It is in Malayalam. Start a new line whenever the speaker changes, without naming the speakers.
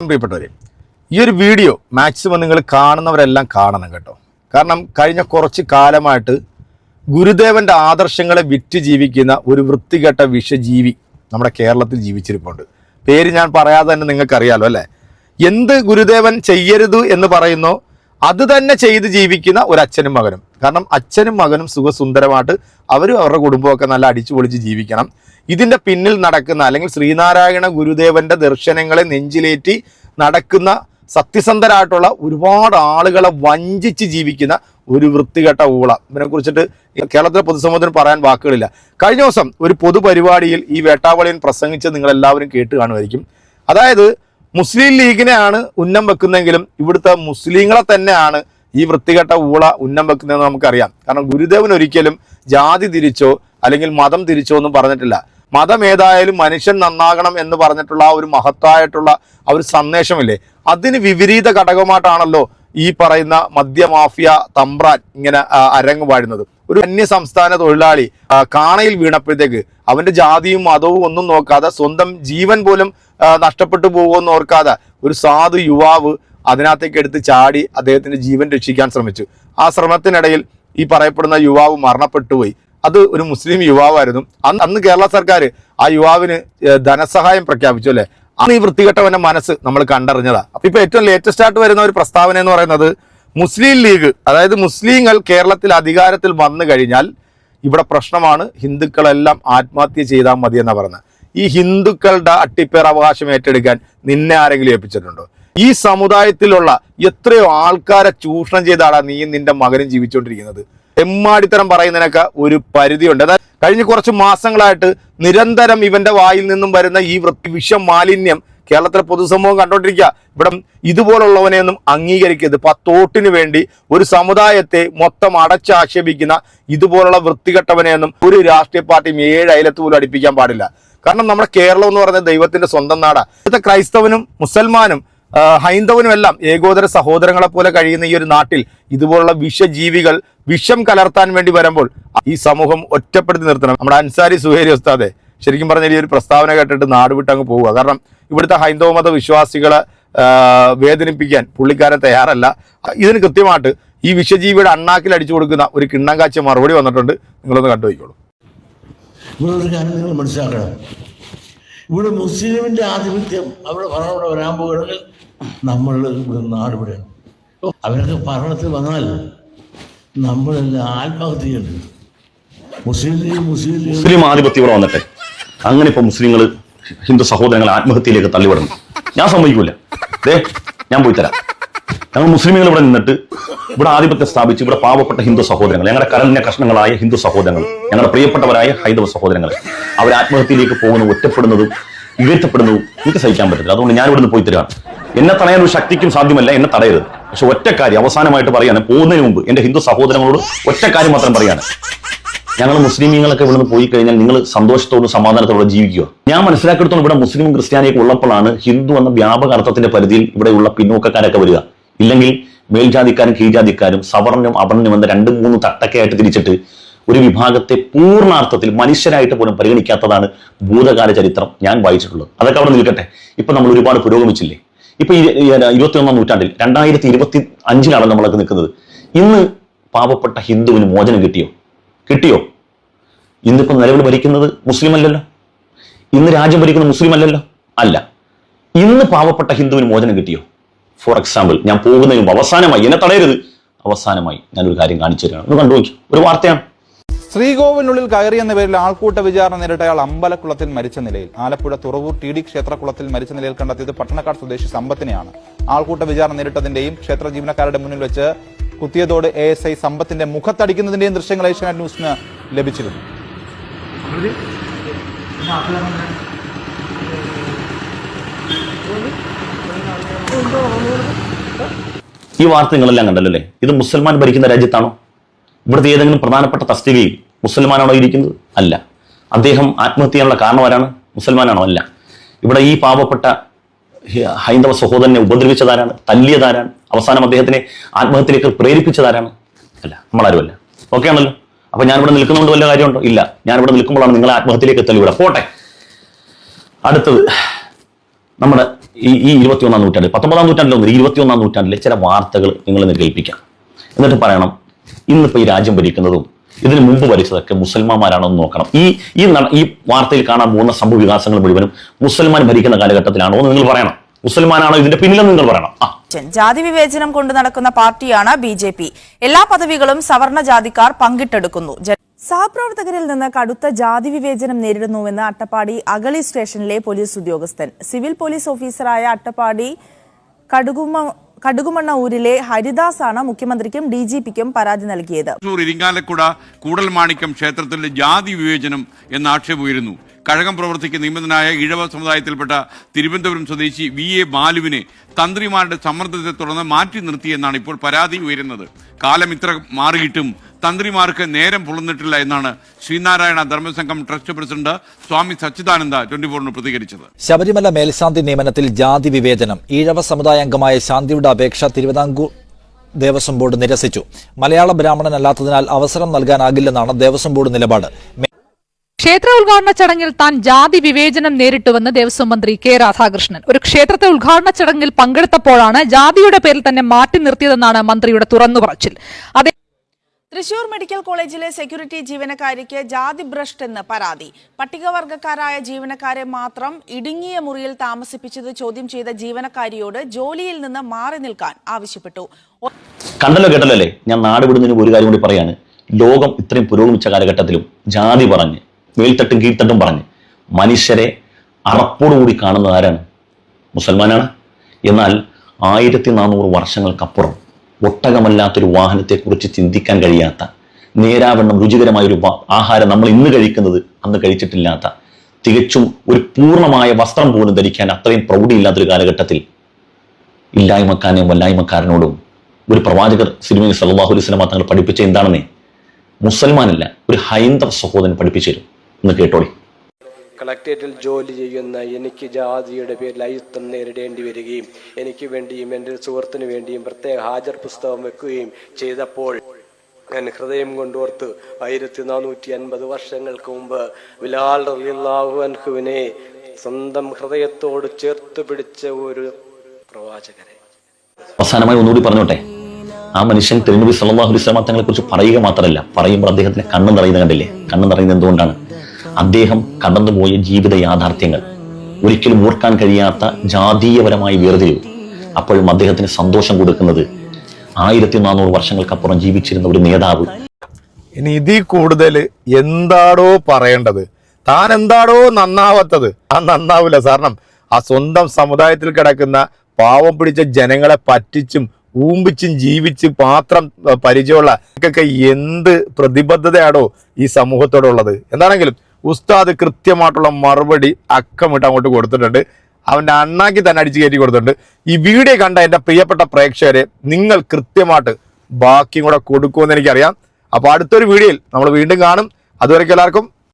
പ്രിയപ്പെട്ടവരെ ഈ ഒരു വീഡിയോ മാക്സിമം നിങ്ങൾ കാണുന്നവരെല്ലാം കാണണം കേട്ടോ. കാരണം കഴിഞ്ഞ കുറച്ച് കാലമായിട്ട് ഗുരുദേവന്റെ ആദർശങ്ങളെ വിറ്റ് ജീവിക്കുന്ന ഒരു വൃത്തികെട്ട വിഷജീവി നമ്മുടെ കേരളത്തിൽ ജീവിച്ചിരിപ്പുണ്ട്. പേര് ഞാൻ പറയാതെ തന്നെ നിങ്ങൾക്കറിയാലോ അല്ലേ? എന്ത് ഗുരുദേവൻ ചെയ്യരുത് എന്ന് പറയുന്നോ അത് തന്നെ ചെയ്ത് ജീവിക്കുന്ന ഒരു അച്ഛനും മകനും. കാരണം അച്ഛനും മകനും സുഖസുന്ദരമായിട്ട് അവരും അവരുടെ കുടുംബമൊക്കെ നല്ല അടിച്ചു പൊളിച്ച് ജീവിക്കണം. ഇതിന്റെ പിന്നിൽ നടക്കുന്ന അല്ലെങ്കിൽ ശ്രീനാരായണ ഗുരുദേവന്റെ ദർശനങ്ങളെ നെഞ്ചിലേറ്റി നടക്കുന്ന സത്യസന്ധരായിട്ടുള്ള ഒരുപാട് ആളുകളെ വഞ്ചിച്ച് ജീവിക്കുന്ന ഒരു വൃത്തികെട്ട ഊള. ഇതിനെ കുറിച്ചിട്ട് കേരളത്തിലെ പൊതുസമൂഹത്തിന് പറയാൻ വാക്കുകളില്ല. കഴിഞ്ഞ ദിവസം ഒരു പൊതുപരിപാടിയിൽ ഈ വേട്ടാവളിയൻ പ്രസംഗിച്ച് നിങ്ങൾ എല്ലാവരും കേട്ട് കാണുമായിരിക്കും. അതായത് മുസ്ലിം ലീഗിനെയാണ് ഉന്നം വെക്കുന്നതെങ്കിലും ഇവിടുത്തെ മുസ്ലിങ്ങളെ തന്നെയാണ് ഈ വൃത്തികെട്ട ഊള ഉന്നം വെക്കുന്നതെന്ന് നമുക്കറിയാം. കാരണം ഗുരുദേവൻ ഒരിക്കലും ജാതി തിരിച്ചോ അല്ലെങ്കിൽ മതം തിരിച്ചോ ഒന്നും പറഞ്ഞിട്ടില്ല. മതം ഏതായാലും മനുഷ്യൻ നന്നാകണം എന്ന് പറഞ്ഞിട്ടുള്ള ആ ഒരു മഹത്തായിട്ടുള്ള ആ ഒരു സന്ദേശമില്ലേ? അതിന് വിപരീത ഘടകമായിട്ടാണല്ലോ ഈ പറയുന്ന മദ്യമാഫിയ തമ്പ്രാൻ ഇങ്ങനെ അരങ്ങ് വാഴുന്നത് ഒരു അന്യ സംസ്ഥാന തൊഴിലാളി കാണയിൽ വീണപ്പോഴത്തേക്ക് അവന്റെ ജാതിയും മതവും ഒന്നും നോക്കാതെ സ്വന്തം ജീവൻ പോലും നഷ്ടപ്പെട്ടു പോകുമെന്ന് ഓർക്കാതെ ഒരു സാധു യുവാവ് അതിനകത്തേക്ക് എടുത്ത് ചാടി അദ്ദേഹത്തിന്റെ ജീവൻ രക്ഷിക്കാൻ ശ്രമിച്ചു. ആ ശ്രമത്തിനിടയിൽ ഈ പറയപ്പെടുന്ന യുവാവ് മരണപ്പെട്ടുപോയി. അത് ഒരു മുസ്ലിം യുവാവായിരുന്നു. അന്ന് അന്ന് കേരള സർക്കാർ ആ യുവാവിന് ധനസഹായം പ്രഖ്യാപിച്ചു അല്ലേ? അന്ന് ഈ വൃത്തികെട്ടവന്റെ മനസ്സ് നമ്മൾ കണ്ടറിഞ്ഞതാ. അപ്പൊ ഇപ്പൊ ഏറ്റവും ലേറ്റസ്റ്റ് ആയിട്ട് വരുന്ന ഒരു പ്രസ്താവന എന്ന് പറയുന്നത് മുസ്ലിം ലീഗ് അതായത് മുസ്ലിങ്ങൾ കേരളത്തിൽ അധികാരത്തിൽ വന്നു കഴിഞ്ഞാൽ ഇവിടെ പ്രശ്നമാണ്. ഹിന്ദുക്കളെല്ലാം ആത്മഹത്യ ചെയ്താൽ മതി എന്ന് പറഞ്ഞത് ഈ ഹിന്ദുക്കളുടെ അട്ടിപ്പേർ അവകാശം ഏറ്റെടുക്കാൻ നിന്നെ ആരെങ്കിലും ഏൽപ്പിച്ചിട്ടുണ്ടോ? ഈ സമുദായത്തിലുള്ള എത്രയോ ആൾക്കാരെ ചൂഷണം ചെയ്താടാ നീ നിന്റെ മകനും ജീവിച്ചുകൊണ്ടിരിക്കുന്നത്. എമ്മാടിത്തരം പറയുന്നതിനൊക്കെ ഒരു പരിധിയുണ്ട്. അതായത് കഴിഞ്ഞ കുറച്ച് മാസങ്ങളായിട്ട് നിരന്തരം ഇവന്റെ വായിൽ നിന്നും വരുന്ന ഈ വൃത്തി വിഷം മാലിന്യം കേരളത്തിലെ പൊതുസമൂഹം കണ്ടോണ്ടിരിക്കുക ഇവിടെ ഇതുപോലുള്ളവനെയൊന്നും അംഗീകരിക്കരുത്. പത്തോട്ടിന് വേണ്ടി ഒരു സമുദായത്തെ മൊത്തം അടച്ചാക്ഷേപിക്കുന്ന ഇതുപോലുള്ള വൃത്തികെട്ടവനെയൊന്നും ഒരു രാഷ്ട്രീയ പാർട്ടിയും ഏഴ് അയലത്ത് പോലും അടുപ്പിക്കാൻ പാടില്ല. കാരണം നമ്മുടെ കേരളം എന്ന് പറയുന്നത് ദൈവത്തിന്റെ സ്വന്തം നാടാണ് ഇവിടുത്തെ ക്രൈസ്തവനും മുസൽമാനും ആ, ഹൈന്ദവനും എല്ലാം ഏകോദര സഹോദരങ്ങളെ പോലെ കഴിയുന്ന ഈ ഒരു നാട്ടിൽ ഇതുപോലുള്ള വിഷജീവികൾ വിഷം കലർത്താൻ വേണ്ടി വരുമ്പോൾ ഈ സമൂഹം ഒറ്റപ്പെടുത്തി നിർത്തണം. നമ്മുടെ അൻസാരി സുഹേരി ഉസ്താദെ ശരിക്കും പറഞ്ഞാൽ ഈ ഒരു പ്രസ്താവന കേട്ടിട്ട് നാട് വിട്ട് അങ്ങ് പോവുക. കാരണം ഇവിടുത്തെ ഹൈന്ദവ മത വിശ്വാസികളെ വേദനിപ്പിക്കാൻ പുള്ളിക്കാരൻ തയ്യാറല്ല. ഇതിന് കൃത്യമായിട്ട് ഈ വിശ്വജീവിയുടെ അണ്ണാക്കിൽ അടിച്ചു കൊടുക്കുന്ന ഒരു കിണ്ണം കാഴ്ച മറുപടി വന്നിട്ടുണ്ട്. നിങ്ങളൊന്ന് കണ്ടുപോയിക്കോളൂ
ഇവിടെ ഒരു കാര്യം നിങ്ങൾ മനസ്സിലാക്കണം. ഇവിടെ മുസ്ലിമിന്റെ ആധിപത്യം അവിടെ വരാൻ പോകുകയാണെങ്കിൽ നമ്മൾ ഇവിടെ നാട് ഇവിടെയാണ് അവരൊക്കെ ഭരണത്തിൽ വന്നാൽ നമ്മളെല്ലാം ആത്മഹത്യ മുസ്ലിം ലീഗ് മുസ്ലിം ലീഗ്.
മുസ്ലിം ആധിപത്യം ഇവിടെ വന്നിട്ടെ. അങ്ങനെ ഇപ്പൊ മുസ്ലിങ്ങൾ ഹിന്ദു സഹോദരങ്ങൾ ആത്മഹത്യയിലേക്ക് തള്ളിവിടണം. ഞാൻ സമ്മതിക്കൂല. ദേ ഞാൻ പോയി തരാം. ഞങ്ങൾ മുസ്ലിമുകൾ ഇവിടെ നിന്നിട്ട് ഇവിടെ ആധിപത്യം സ്ഥാപിച്ച് ഇവിടെ പാവപ്പെട്ട ഹിന്ദു സഹോദരങ്ങൾ ഞങ്ങളുടെ കരണ്യ കഷ്ണങ്ങളായ ഹിന്ദു സഹോദരങ്ങൾ ഞങ്ങളുടെ പ്രിയപ്പെട്ടവരായ ഹൈന്ദവ സഹോദരങ്ങൾ അവർ ആത്മഹത്യയിലേക്ക് പോകുന്ന ഒറ്റപ്പെടുന്നതും ഇകഴ്ത്തപ്പെടുന്നതും എനിക്ക് സഹിക്കാൻ പറ്റില്ല അതുകൊണ്ട് ഞാൻ ഇവിടുന്ന് പോയി തരാണ് എന്നെ തടയാൻ ഒരു ശക്തിക്കും സാധ്യമല്ല എന്നെ തടയരുത്. പക്ഷെ ഒറ്റക്കാര്യം അവസാനമായിട്ട് പറയാണ് പോകുന്നതിന് മുമ്പ് എന്റെ ഹിന്ദു സഹോദരങ്ങളോട് ഒറ്റക്കാര്യം മാത്രം പറയാണ്. ഞങ്ങൾ മുസ്ലിമീങ്ങളൊക്കെ ഇവിടുന്ന് പോയി കഴിഞ്ഞാൽ നിങ്ങൾ സന്തോഷത്തോടും സമാധാനത്തോടെ ജീവിക്കുക. ഞാൻ മനസ്സിലാക്കിയെടുത്തോളം ഇവിടെ മുസ്ലിം ക്രിസ്ത്യാനിയൊക്കെ ഉള്ളപ്പോഴാണ് ഹിന്ദു എന്ന വ്യാപക അർത്ഥത്തിന്റെ പരിധിയിൽ ഇവിടെയുള്ള പിന്നോക്കക്കാരൊക്കെ വരിക. ഇല്ലെങ്കിൽ മേൽജാതിക്കാരും കീഴ്ജാതിക്കാരും സവർണം അവർണം എന്ന രണ്ട് മൂന്ന് തട്ടക്കയായിട്ട് തിരിച്ചിട്ട് ഒരു വിഭാഗത്തെ പൂർണാർത്ഥത്തിൽ മനുഷ്യരായിട്ട് പോലും പരിഗണിക്കാത്തതാണ് ഭൂതകാല ചരിത്രം ഞാൻ വായിച്ചിട്ടുള്ളത്. അതൊക്കെ അവിടെ നിൽക്കട്ടെ. ഇപ്പൊ നമ്മൾ ഒരുപാട് പുരോഗമിച്ചില്ലേ? ഇപ്പൊ ഇരുപത്തി ഒന്നാം നൂറ്റാണ്ടിൽ രണ്ടായിരത്തി ഇരുപത്തി അഞ്ചിലാണ് നമ്മളൊക്കെ നിൽക്കുന്നത്. ഇന്ന് പാവപ്പെട്ട ഹിന്ദുവിന് മോചനം കിട്ടിയോ? കിട്ടിയോ? ഇന്നിപ്പോൾ നിലവിൽ ഭരിക്കുന്നത് മുസ്ലിം അല്ലല്ലോ ഇന്ന് രാജ്യം ഭരിക്കുന്നത് മുസ്ലിം അല്ലല്ലോ അല്ല. ഇന്ന് പാവപ്പെട്ട ഹിന്ദുവിന് മോചനം കിട്ടിയോ? ഫോർ എക്സാമ്പിൾ ഞാൻ പോകുന്നതിന് അവസാനമായി എന്നെ തടയരുത്. അവസാനമായി ഞാനൊരു കാര്യം കാണിച്ചു തരുകയാണ് ഒന്ന് കണ്ടുപോയി ഒരു വാർത്തയാണ്.
ശ്രീകോവിനുള്ളിൽ കയറിയെന്ന പേരിൽ ആൾക്കൂട്ട വിചാരണ നേരിട്ടയാൾ അമ്പലക്കുളത്തിൽ മരിച്ച നിലയിൽ. ആലപ്പുഴ തുറവൂർ ടി ഡി ക്ഷേത്രക്കുളത്തിൽ മരിച്ച നിലയിൽ കണ്ടെത്തിയത് പട്ടണക്കാട് സ്വദേശി സമ്പത്തിനെയാണ്. ആൾക്കൂട്ട വിചാരണ നേരിട്ടതിന്റെയും ക്ഷേത്ര ജീവനക്കാരുടെ മുന്നിൽ വെച്ച് കുത്തിയതോട് എ എസ് ഐ സമ്പത്തിന്റെ മുഖത്തടിക്കുന്നതിന്റെയും ദൃശ്യങ്ങൾ ഏഷ്യാനെറ്റ് ന്യൂസിന് ലഭിച്ചിരുന്നു.
ഈ വാർത്ത നിങ്ങളെല്ലാം കണ്ടല്ലോ അല്ലേ ഇത് മുസൽമാൻ ഭരിക്കുന്ന രാജ്യത്താണോ? ഇവിടുത്തെ ഏതെങ്കിലും പ്രധാനപ്പെട്ട തസ്തികയിൽ മുസൽമാനാണോ ഇരിക്കുന്നത്? അല്ല. അദ്ദേഹം ആത്മഹത്യ ചെയ്യാനുള്ള കാരണം ആരാണ്? മുസൽമാനാണോ? അല്ല. ഇവിടെ ഈ പാവപ്പെട്ട ഹൈന്ദവ സഹോദരനെ ഉപദ്രവിച്ചതാരാണ്? തല്ലിയതാരാണ്? അവസാനം അദ്ദേഹത്തിനെ ആത്മഹത്യയിലേക്ക് പ്രേരിപ്പിച്ചതാരാണ്? അല്ല നമ്മളാരുമല്ല. ഓക്കെ ആണല്ലോ? അപ്പൊ ഞാനിവിടെ നിൽക്കുന്നതുകൊണ്ട് വല്ല കാര്യമുണ്ടോ? ഇല്ല. ഞാനിവിടെ നിൽക്കുമ്പോഴാണ് നിങ്ങൾ ആത്മഹത്യയിലേക്ക് തള്ളിവിടുക. പോട്ടെ. അടുത്തത്. നമ്മുടെ ഈ ഈ ഇരുപത്തിയൊന്നാം നൂറ്റാണ്ടിൽ പത്തൊമ്പതാം നൂറ്റാണ്ടിലൊന്നും ഇരുപത്തിയൊന്നാം നൂറ്റാണ്ടിലെ ചില വാർത്തകൾ നിങ്ങൾ കേൾപ്പിക്കാം. എന്നിട്ട് പറയണം ഇന്നിപ്പോൾ ഈ രാജ്യം ഭരിക്കുന്നതും ഇതിന് മുമ്പ് ഭരിച്ചതൊക്കെ മുസൽമാന്മാരാണോ എന്ന് നോക്കണം. ഈ ഈ ഈ വാർത്തയിൽ കാണാൻ പോകുന്ന സംഭവ വികാസങ്ങൾ മുഴുവനും മുസൽമാൻ ഭരിക്കുന്ന കാലഘട്ടത്തിലാണോ എന്ന് നിങ്ങൾ പറയണം. മുസൽമാനാണോ ഇതിന്റെ പിന്നിലെന്ന് നിങ്ങൾ പറയണം.
ജാതി വിവേചനം കൊണ്ട് നടക്കുന്ന പാർട്ടിയാണ് ബി ജെ പി. എല്ലാ പദവികളും സവർണ ജാതിക്കാർ പങ്കിട്ടെടുക്കുന്നു. സഹപ്രവർത്തകരിൽ നിന്ന് കടുത്ത ജാതി വിവേചനം നേരിടുന്നുവെന്ന് അട്ടപ്പാടി അഗളി സ്റ്റേഷനിലെ പോലീസ് ഉദ്യോഗസ്ഥൻ. സിവിൽ പോലീസ് ഓഫീസറായ അട്ടപ്പാടി കടുകുമ കടുകുമണ്ണ ഊരിലെ ഹരിദാസാണ് മുഖ്യമന്ത്രിക്കും ഡി ജി പിക്കും പരാതി നൽകിയത്.
ഇരിങ്ങാലക്കുട കൂടൽമാണിക്യം ക്ഷേത്രത്തിൽ ജാതി വിവേചനം എന്ന ആക്ഷേപമായിരുന്നു. കഴകം പ്രവർത്തിക്കുന്ന നിയമിതനായ ഇഴവ സമുദായത്തിൽപ്പെട്ട തിരുവനന്തപുരം സ്വദേശി വി എ ബാലുവിനെ തന്ത്രിമാരുടെ സമ്മർദ്ദത്തെ തുടർന്ന് മാറ്റി നിർത്തിയെന്നാണ് ഇപ്പോൾ പരാതി ഉയരുന്നത്. കാലം ഇത്ര മാറിയിട്ടും തന്ത്രിമാർക്ക് നേരം പുളന്നിട്ടില്ല എന്നാണ് Sreenarayana Dharmasangham trust president Swami Sachidananda twenty ഫോറിന് പ്രതികരിച്ചത്.
ശബരിമല മേൽശാന്തി നിയമനത്തിൽ ജാതി വിവേചനം ഈഴവ സമുദായ അംഗമായ ശാന്തിയുടെ അപേക്ഷ തിരുവിതാംകൂർ ദേവസ്വം ബോർഡ് നിരസിച്ചു. മലയാള ബ്രാഹ്മണനല്ലാത്തതിനാൽ അവസരം നൽകാനാകില്ലെന്നാണ് ദേവസ്വം ബോർഡ് നിലപാട്.
ക്ഷേത്ര ഉദ്ഘാടന ചടങ്ങിൽ താൻ ജാതി വിവേചനം നേരിട്ടുവെന്ന് ദേവസ്വം മന്ത്രി കെ രാധാകൃഷ്ണൻ. ഒരു ക്ഷേത്രത്തെ ഉദ്ഘാടന ചടങ്ങിൽ പങ്കെടുത്തപ്പോഴാണ് ജാതിയുടെ പേരിൽ തന്നെ മാറ്റി നിർത്തിയതെന്നാണ് മന്ത്രിയുടെ തുറന്നു പറച്ചിൽ. അതേ
തൃശൂർ മെഡിക്കൽ കോളേജിലെ സെക്യൂരിറ്റി ജീവനക്കാരിക്ക് ജാതി ഭ്രഷ്ട് എന്ന് പരാതി. പട്ടികവർഗക്കാരായ ജീവനക്കാരെ മാത്രം ഇടുങ്ങിയ മുറിയിൽ താമസിപ്പിച്ചത് ചോദ്യം ചെയ്ത ജീവനക്കാരിയോട് ജോലിയിൽ നിന്ന് മാറി നിൽക്കാൻ ആവശ്യപ്പെട്ടു.
കണ്ടല്ലോ കേട്ടല്ലേ ഞാൻ നാട് വിടുന്നതിന് ഒരു കാര്യം കൂടി പറയാണ്. ലോകം ഇത്രയും പുരോഗമിച്ച കാലഘട്ടത്തിലും ജാതി പറഞ്ഞ് മേൽത്തട്ടും കീഴ്ത്തട്ടും പറഞ്ഞ് മനുഷ്യരെ അറപ്പോടുകൂടി കാണുന്നത് ആരാണ്? മുസൽമാനാണ്. എന്നാൽ ആയിരത്തി നാനൂറ് വർഷങ്ങൾക്കപ്പുറം ഒട്ടകമല്ലാത്തൊരു വാഹനത്തെക്കുറിച്ച് ചിന്തിക്കാൻ കഴിയാത്ത നേരാവണ്ണം രുചികരമായ ഒരു ആഹാരം നമ്മൾ ഇന്ന് കഴിക്കുന്നത് അന്ന് കഴിച്ചിട്ടില്ലാത്ത തികച്ചും ഒരു പൂർണമായ വസ്ത്രം പോലും ധരിക്കാൻ അത്രയും പ്രൗഢിയില്ലാത്തൊരു കാലഘട്ടത്തിൽ ഇല്ലായ്മക്കാരനെയും വല്ലായ്മക്കാരനോടും ഒരു പ്രവാചകർ സിനിമയിൽ സല്ലാഹു സ്വലമ തങ്ങൾ പഠിപ്പിച്ച എന്താണെന്നേ? മുസൽമാനല്ല ഒരു ഹൈന്ദവ സഹോദരൻ പഠിപ്പിച്ചു തരും. എന്ന് കേട്ടോളി.
കളക്ടറേറ്റിൽ ജോലി ചെയ്യുന്ന എനിക്ക് ജാതിയുടെ പേരിൽ അയുത്തം നേരിടേണ്ടി വരികയും എനിക്ക് വേണ്ടിയും എന്റെ സുഹൃത്തിന് വേണ്ടിയും പ്രത്യേക ഹാജർ പുസ്തകം വെക്കുകയും ചെയ്തപ്പോൾ ഞാൻ ഹൃദയം കൊണ്ടോർത്ത് ആയിരത്തി നാനൂറ്റി അൻപത് വർഷങ്ങൾക്ക് മുമ്പ് ബിലാൽ റളിയല്ലാഹു അൻഹുവിനെ സ്വന്തം ഹൃദയത്തോട് ചേർത്ത് പിടിച്ച ഒരു പ്രവാചകരെ
അവസാനമായി ഒന്നുകൂടി പറഞ്ഞോട്ടെ? ആ മനുഷ്യൻ തിരുനബി സല്ലല്ലാഹു അലൈഹി തങ്ങളെ കുറിച്ച് പറയുക മാത്രമല്ല പറയുമ്പോൾ അദ്ദേഹത്തിന് കണ്ണ് നിറയുന്നത് കണ്ടില്ലേ? കണ്ണ് നിറയുന്നത് എന്തുകൊണ്ടാണ്? അദ്ദേഹം കടന്നുപോയ ജീവിത യാഥാർത്ഥ്യങ്ങൾ ഒരിക്കലും ഓർക്കാൻ കഴിയാത്ത ജാതീയപരമായ വേർതിരിവ്. അപ്പോഴും അദ്ദേഹത്തിന് സന്തോഷം കൊടുക്കുന്നത് ആയിരത്തി നാനൂറ് വർഷങ്ങൾക്കപ്പുറം ജീവിച്ചിരുന്ന ഒരു നേതാവ്.
ഇനി ഇതിൽ കൂടുതൽ എന്താണോ പറയേണ്ടത്? താൻ എന്താണോ നന്നാവാത്തത്? ആ നന്നാവില്ല. കാരണം ആ സ്വന്തം സമുദായത്തിൽ കിടക്കുന്ന പാവം പിടിച്ച ജനങ്ങളെ പറ്റിച്ചും ഊമ്പിച്ചും ജീവിച്ച് പാത്രം പരിചയമുള്ള എന്ത് പ്രതിബദ്ധതയാണോ ഈ സമൂഹത്തോടുള്ളത്? എന്താണെങ്കിലും ഉസ്താദ് കൃത്യമായിട്ടുള്ള മറുപടി അക്കമിട്ട് അങ്ങോട്ട് കൊടുത്തിട്ടുണ്ട്. അവന്റെ അണ്ണാക്കി തന്നെ അടിച്ചു കയറ്റി കൊടുത്തിട്ടുണ്ട്. ഈ വീഡിയോ കണ്ട എന്റെ പ്രിയപ്പെട്ട പ്രേക്ഷകരെ നിങ്ങൾ കൃത്യമായിട്ട് ബാക്കിയും കൂടെ കൊടുക്കുമെന്ന് എനിക്കറിയാം. അപ്പോൾ അടുത്തൊരു വീഡിയോയിൽ നമ്മൾ വീണ്ടും കാണും. അതുവരേക്കും എല്ലാവർക്കും